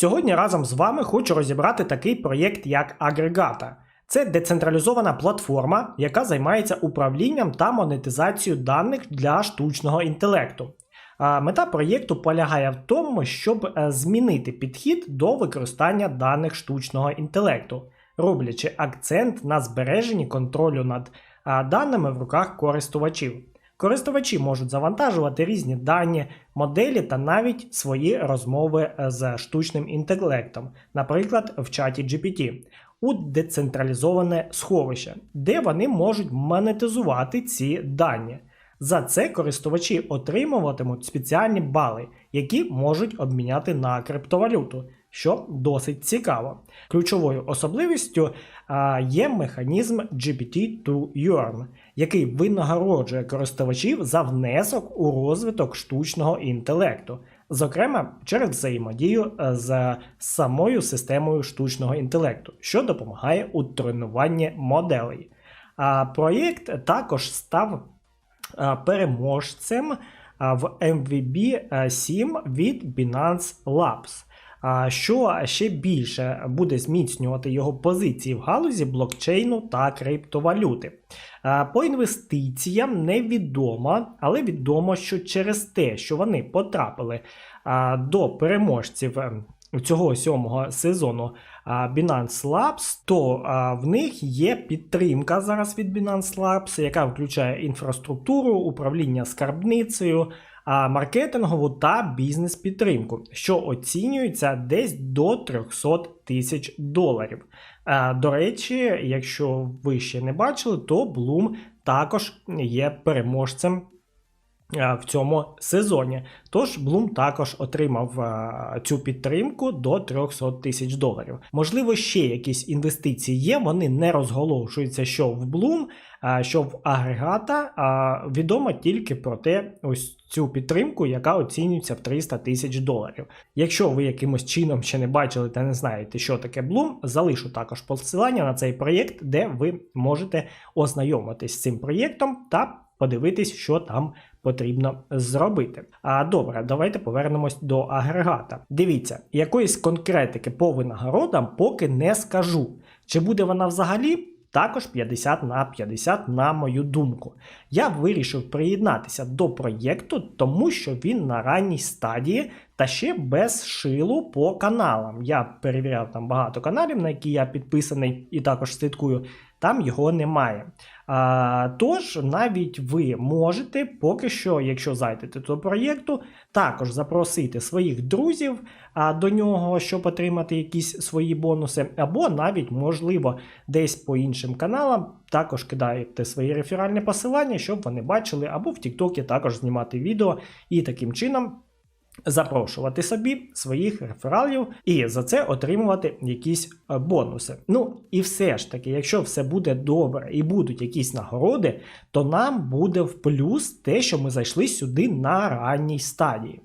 Сьогодні разом з вами хочу розібрати такий проєкт, як Агрегата. Це децентралізована платформа, яка займається управлінням та монетизацією даних для штучного інтелекту. Мета проєкту полягає в тому, щоб е, змінити підхід до використання даних штучного інтелекту, роблячи акцент на збереженні контролю над даними в руках користувачів. Користувачі можуть завантажувати різні дані, моделі та навіть свої розмови з штучним інтелектом, наприклад, в чаті GPT, у децентралізоване сховище, де вони можуть монетизувати ці дані. За це користувачі отримуватимуть спеціальні бали, які можуть обміняти на криптовалюту, що досить цікаво. Ключовою особливістю є механізм GPT-to-Earn, який винагороджує користувачів за внесок у розвиток штучного інтелекту, зокрема через взаємодію е, з самою системою штучного інтелекту, що допомагає у тренуванні моделей. А проєкт також став переможцем в MVB 7 від Binance Labs. Що ще більше буде зміцнювати його позиції в галузі блокчейну та криптовалюти. По інвестиціям невідомо, але відомо, що через те, що вони потрапили до переможців ем, цього сьомого сезону Binance Labs, то в них є підтримка зараз від Binance Labs, яка включає інфраструктуру, управління скарбницею, маркетингову та бізнес-підтримку, що оцінюється десь до 300 тисяч доларів. До речі, якщо ви ще не бачили, то Bloom також є переможцем. А, В цьому сезоні. Тож Bloom також отримав а, цю підтримку до 300 тисяч доларів. Можливо, ще якісь інвестиції є, вони не розголошуються, що в Bloom, а, що в агрегата. А, відомо тільки про те, ось цю підтримку, яка оцінюється в 300 тисяч доларів. Якщо ви якимось чином ще не бачили та не знаєте, що таке Bloom, залишу також посилання на цей проєкт, де ви можете ознайомитись з цим проєктом та подивитись, що там потрібно зробити. А добре, давайте повернемось до агрегата. Дивіться, якоїсь конкретики по винагородам поки не скажу. Чи буде вона взагалі? Також 50 на 50, на мою думку. Я вирішив приєднатися до проєкту, тому що він на ранній стадії та ще без шилу по каналам. Я перевіряв там багато каналів, на які я підписаний і також слідкую. Там його немає. А, Тож навіть ви можете поки що, якщо зайдете до проєкту, також запросити своїх друзів а, до нього, щоб отримати якісь свої бонуси, або навіть, можливо, десь по іншим каналам також кидаєте свої реферальні посилання, щоб вони бачили, або в Тіктокі також знімати відео і таким чином. Запрошувати собі своїх рефералів і за це отримувати якісь е, бонуси. Ну і все ж таки, якщо все буде добре і будуть якісь нагороди, то нам буде в плюс те, що ми зайшли сюди на ранній стадії.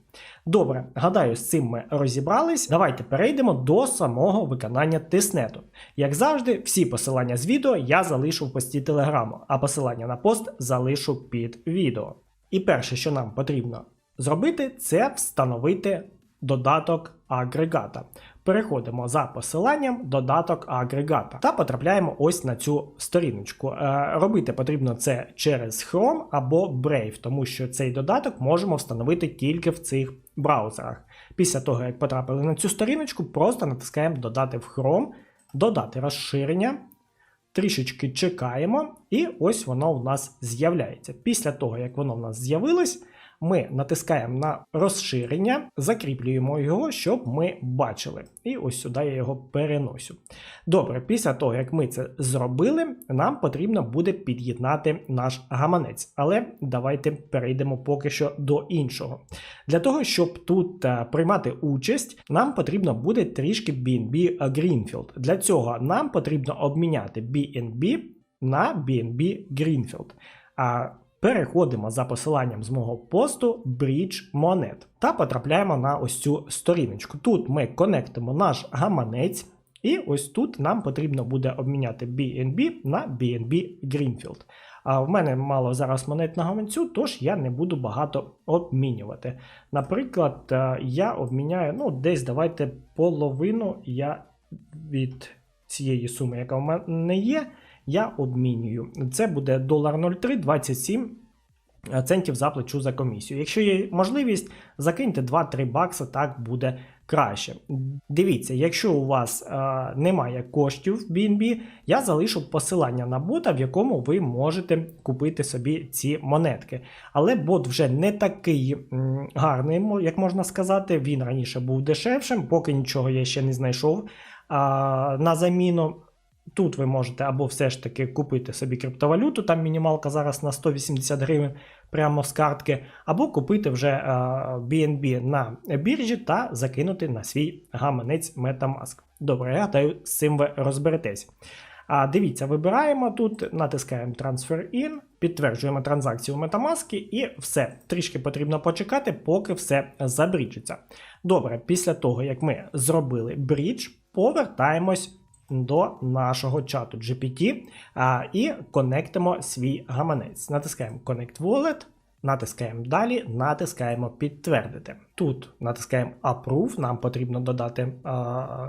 Добре, гадаю, з цим ми розібрались. Давайте перейдемо до самого виконання тиснету. Як завжди, всі посилання з відео я залишу в пості телеграму, а посилання на пост залишу під відео. І перше, що нам потрібно зробити, це встановити додаток агрегата. Переходимо за посиланням додаток агрегата та потрапляємо ось на цю сторіночку. Е, робити потрібно це через Chrome або Brave, тому що цей додаток можемо встановити тільки в цих браузерах. Після того, як потрапили на цю сторіночку, просто натискаємо Додати в Chrome, додати розширення. Трішечки чекаємо, і ось воно у нас з'являється. Після того, як воно в нас з'явилось, ми натискаємо на розширення, закріплюємо його, щоб ми бачили. І ось сюди я його переносю. Добре, після того, як ми це зробили, нам потрібно буде під'єднати наш гаманець. Але давайте перейдемо поки що до іншого. Для того, щоб тут е, приймати участь, нам потрібно буде трішки BNB Greenfield. Для цього нам потрібно обміняти BNB на BNB Greenfield. А переходимо за посиланням з мого посту Bridge Monet та потрапляємо на ось цю сторіночку. Тут ми конектимо наш гаманець. І ось тут нам потрібно буде обміняти BNB на BNB Greenfield. А в мене мало зараз монет на гаманцю, тож я не буду багато обмінювати. Наприклад, е, я обміняю, ну, десь давайте половину я від цієї суми, яка в мене є, я обмінюю. Це буде $0,03, 27 центів заплачу за комісію. Якщо є можливість, закиньте 2-3 бакси, так буде краще. Дивіться, якщо у вас е, немає коштів в BNB, я залишу посилання на бота, в якому ви можете купити собі ці монетки. Але бот вже не такий м, гарний, як можна сказати. Він раніше був дешевшим, поки нічого я ще не знайшов на заміну. Тут ви можете або все ж таки купити собі криптовалюту, там мінімалка зараз на 180 гривень прямо з картки, або купити вже е, BNB на біржі та закинути на свій гаманець Metamask. Добре, я гадаю, з цим ви розберетесь. А дивіться, вибираємо тут, натискаємо Transfer In, підтверджуємо транзакцію Metamask і все. Трішки потрібно почекати, поки все забріджиться. Добре, після того, як ми зробили брідж, повертаємось до нашого чату GPT а, і конектимо свій гаманець. Натискаємо Connect Wallet, натискаємо далі, натискаємо підтвердити. Тут натискаємо Approve, нам потрібно додати а,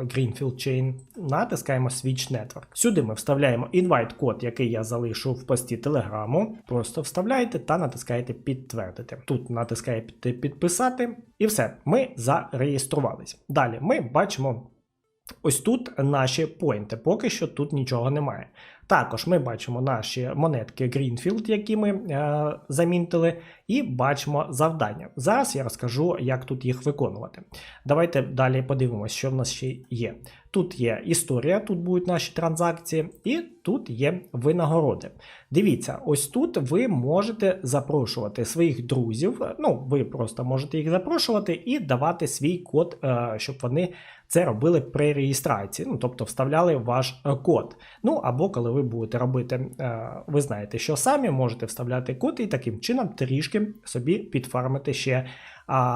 Greenfield Chain, натискаємо Switch Network. Сюди ми вставляємо invite код, який я залишу в пості Телеграму. Просто вставляєте та натискаєте підтвердити. Тут натискаєте підписати, і все, ми зареєструвались. Далі ми бачимо. Ось тут наші поінти, поки що тут нічого немає. Також ми бачимо наші монетки Greenfield, які ми е, замінтили, і бачимо завдання. Зараз я розкажу, як тут їх виконувати. Давайте далі подивимося, що в нас ще є. Тут є історія, тут будуть наші транзакції, і тут є винагороди. Дивіться, ось тут ви можете запрошувати своїх друзів. Ну, ви просто можете їх запрошувати і давати свій код, е, щоб вони це робили при реєстрації, ну тобто вставляли ваш е, код. Ну або коли ви будете робити, е, ви знаєте, що самі можете вставляти код і таким чином трішки собі підфармити ще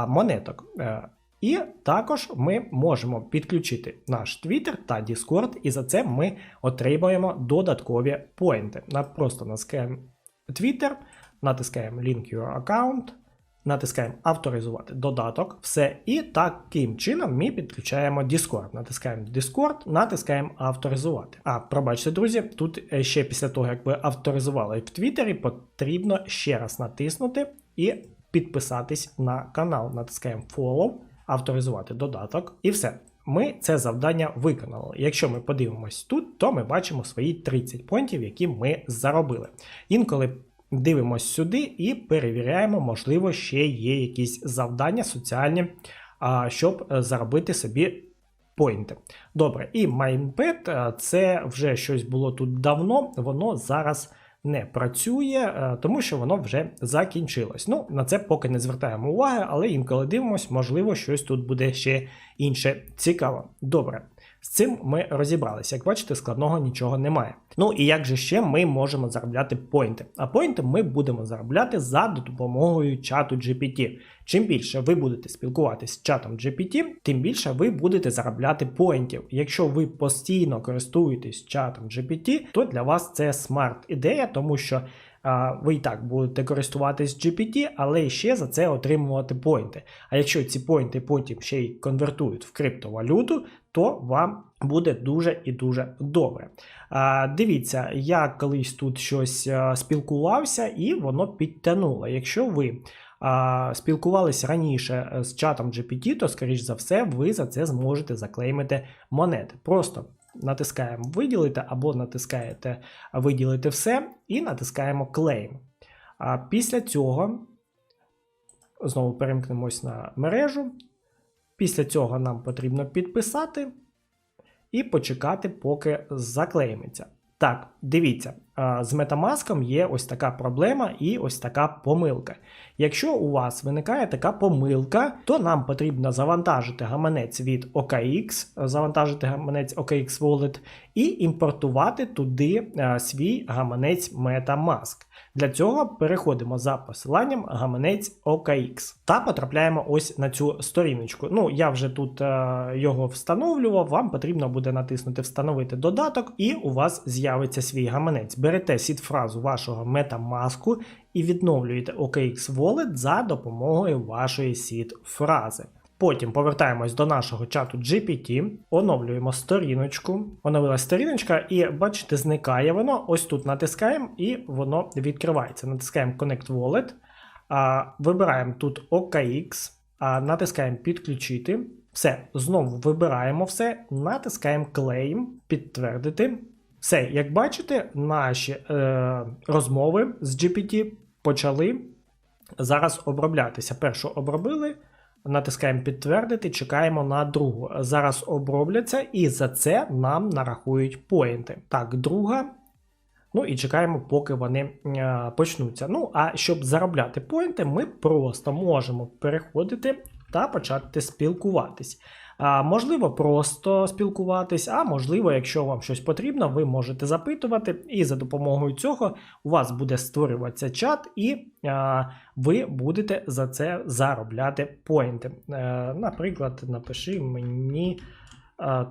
монеток. Е, І також ми можемо підключити наш Twitter та Discord, і за це ми отримуємо додаткові поінти. Просто натискаємо Twitter, натискаємо Link Your Account, натискаємо авторизувати додаток, все. І таким чином ми підключаємо Discord. Натискаємо Discord, натискаємо авторизувати. А, пробачте, друзі, тут е, ще після того, як ви авторизували в Твіттері, потрібно ще раз натиснути і підписатись на канал. Натискаємо Follow, авторизувати додаток, і все. Ми це завдання виконали. Якщо ми подивимось тут, то ми бачимо свої 30 понтів, які ми заробили. Інколи дивимось сюди і перевіряємо, можливо, ще є якісь завдання соціальні, щоб е, заробити собі поінти. Добре, і MindPad е, це вже щось було тут давно, воно зараз не працює, е, тому що воно вже закінчилось. Ну, на це поки не звертаємо уваги, але інколи дивимось, можливо, щось тут буде ще інше цікаво. Добре. З цим ми розібралися. Як бачите, складного нічого немає. Ну і як же ще ми можемо заробляти поінти? А поінти ми будемо заробляти за допомогою чату GPT. Чим більше ви будете спілкуватися з чатом GPT, тим більше ви будете заробляти поінтів. Якщо ви постійно користуєтесь чатом GPT, то для вас це смарт ідея, тому що ви і так будете користуватись GPT, але ще за це отримувати поінти. А якщо ці поінти потім ще й конвертують в криптовалюту, то вам буде дуже і дуже добре. А, дивіться, я колись тут щось а, спілкувався, і воно підтягнуло. Якщо ви а, спілкувалися раніше е, з чатом GPT, то, скоріш за все, ви за це зможете заклеймити монети. Просто натискаємо виділити або натискаєте виділити все і натискаємо claim. А після цього Знову перемкнемось на мережу. Після цього нам потрібно підписати і почекати, поки заклеїметься. Так, дивіться, з Metamask є ось така проблема і ось така помилка. Якщо у вас виникає така помилка, то нам потрібно завантажити гаманець від OKX, завантажити гаманець OKX Wallet і імпортувати туди свій гаманець Metamask. Для цього переходимо за посиланням гаманець OKX та потрапляємо ось на цю сторіночку. Ну, я вже тут е, його встановлював, вам потрібно буде натиснути Встановити додаток, і у вас з'явиться свій гаманець. Берете сід-фразу вашого Metamask і відновлюєте OKX Wallet за допомогою вашої сід-фрази. Потім повертаємось до нашого чату GPT, оновлюємо сторіночку. Оновилась сторіночка, і бачите, зникає воно. Ось тут натискаємо, і воно відкривається. Натискаємо Connect Wallet, а, вибираємо тут OKX, а, натискаємо підключити. Все, знову вибираємо все, натискаємо Claim, підтвердити. Все, як бачите, наші е, розмови з GPT почали зараз оброблятися. Першу обробили. Натискаємо підтвердити, чекаємо на другу. Зараз обробляться, і за це нам нарахують поінти. Так, друга. Ну і чекаємо, поки вони е, почнуться. Ну, а щоб заробляти поінти, ми просто можемо переходити та почати спілкуватись. А, можливо, просто спілкуватись, а можливо, якщо вам щось потрібно, ви можете запитувати, і за допомогою цього у вас буде створюватися чат, і а, ви будете за це заробляти поінти. Е, наприклад, напиши мені а,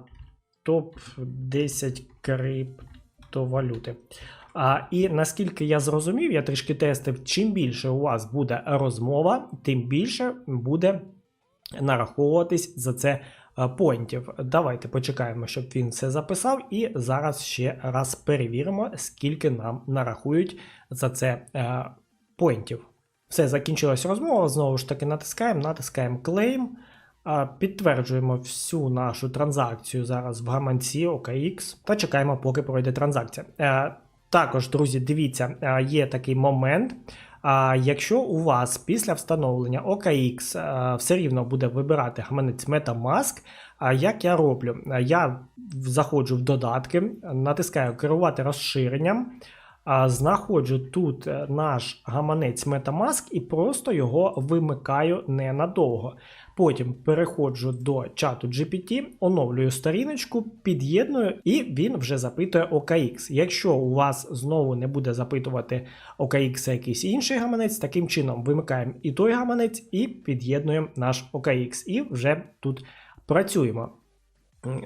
топ-10 криптовалюти. А, і наскільки я зрозумів, я трішки тестив, чим більше у вас буде розмова, тим більше буде нараховуватись за це е, поінтів. Давайте почекаємо, щоб він все записав, і зараз ще раз перевіримо, скільки нам нарахують за це е, поінтів. Все, закінчилась розмова. Знову ж таки, натискаємо, натискаємо Claim. Підтверджуємо всю нашу транзакцію зараз в гаманці OKX та чекаємо, поки пройде транзакція. Е, Також, друзі, дивіться, є такий момент. А якщо у вас після встановлення OKX все рівно буде вибирати гаманець Metamask, як я роблю? Я заходжу в додатки, натискаю керувати розширенням, знаходжу тут е, наш гаманець Metamask і просто його вимикаю ненадовго. Потім переходжу до чату GPT, оновлюю сторіночку, під'єдную, і він вже запитує OKX. Якщо у вас знову не буде запитувати OKX якийсь інший гаманець, таким чином вимикаємо і той гаманець, і під'єднуємо наш OKX, і вже тут працюємо.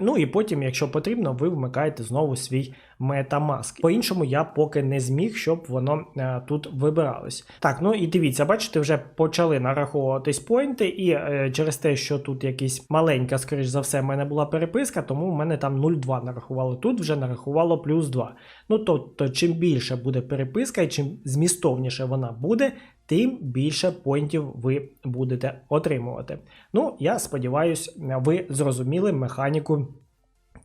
Ну і потім, якщо потрібно, ви вмикаєте знову свій Metamask. По-іншому я поки не зміг, щоб воно е, тут вибиралось. Так, ну і дивіться, бачите, вже почали нараховуватись поінти, і е, через те, що тут якась маленька, скоріш за все, в мене була переписка, тому в мене там 0,2 нарахувало. Тут вже нарахувало плюс 2. Ну тобто, чим більше буде переписка і чим змістовніше вона буде, тим більше поінтів ви будете отримувати. Ну, я сподіваюся, ви зрозуміли механіку.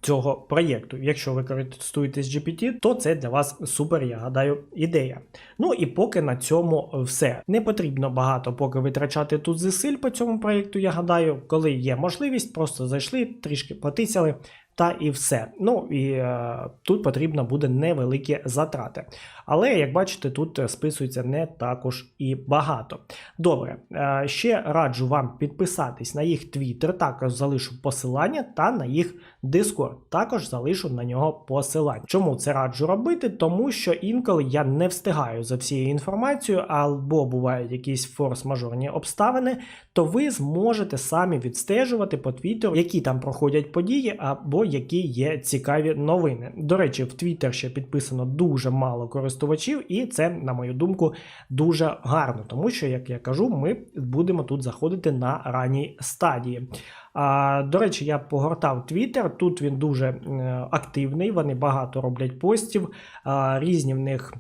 Цього проєкту. Якщо ви користуєтесь GPT, то це для вас супер, я гадаю, ідея. Ну і поки на цьому все. Не потрібно багато поки витрачати тут зусиль по цьому проєкту, я гадаю, коли є можливість, просто зайшли, трішки потисяли, та і все. Ну і е, тут потрібно буде невеликі затрати. Але, як бачите, тут списується не також і багато. Добре, е, ще раджу вам підписатись на їх Twitter, також залишу посилання та на їх Discord. Також залишу на нього посилання. Чому це раджу робити? Тому що інколи я не встигаю за всією інформацією, або бувають якісь форс-мажорні обставини, то ви зможете самі відстежувати по Твіттеру, які там проходять події, або які є цікаві новини. До речі, в Твіттер ще підписано дуже мало користувачів, і це, на мою думку, дуже гарно, тому що, як я кажу, ми будемо тут заходити на ранній стадії. А, До речі, я погортав Твіттер. Тут він дуже е, активний, вони багато роблять постів, а, різні в них.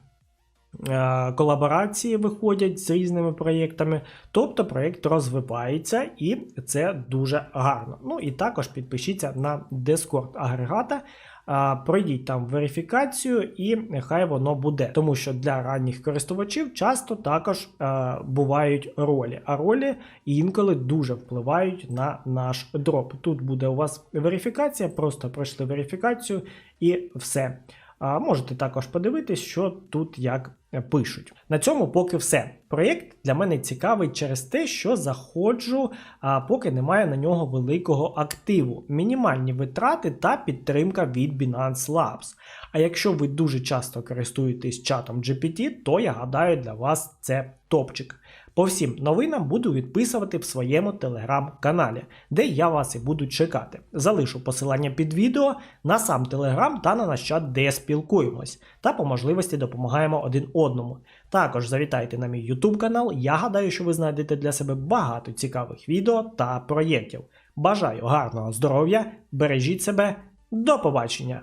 Е, Колаборації виходять з різними проєктами, тобто проєкт розвивається і це дуже гарно. Ну і також підпишіться на Discord агрегата. пройдіть там верифікацію і нехай воно буде. Тому що для ранніх користувачів часто також а, бувають ролі, а ролі інколи дуже впливають на наш дроп. Тут буде у вас верифікація, просто пройшли верифікацію і все. А можете також подивитись, що тут як е, пишуть. На цьому поки все. Проєкт для мене цікавий через те, що заходжу, а поки немає на нього великого активу, мінімальні витрати та підтримка від Binance Labs. А якщо ви дуже часто користуєтесь чатом GPT, то я гадаю для вас це топчик. По всім новинам буду відписувати в своєму телеграм-каналі, де я вас і буду чекати. Залишу посилання під відео на сам телеграм та на наш чат, де спілкуємось, та по можливості допомагаємо один одному. Також завітайте на мій YouTube канал. Я гадаю, що ви знайдете для себе багато цікавих відео та проєктів. Бажаю гарного здоров'я, бережіть себе, до побачення!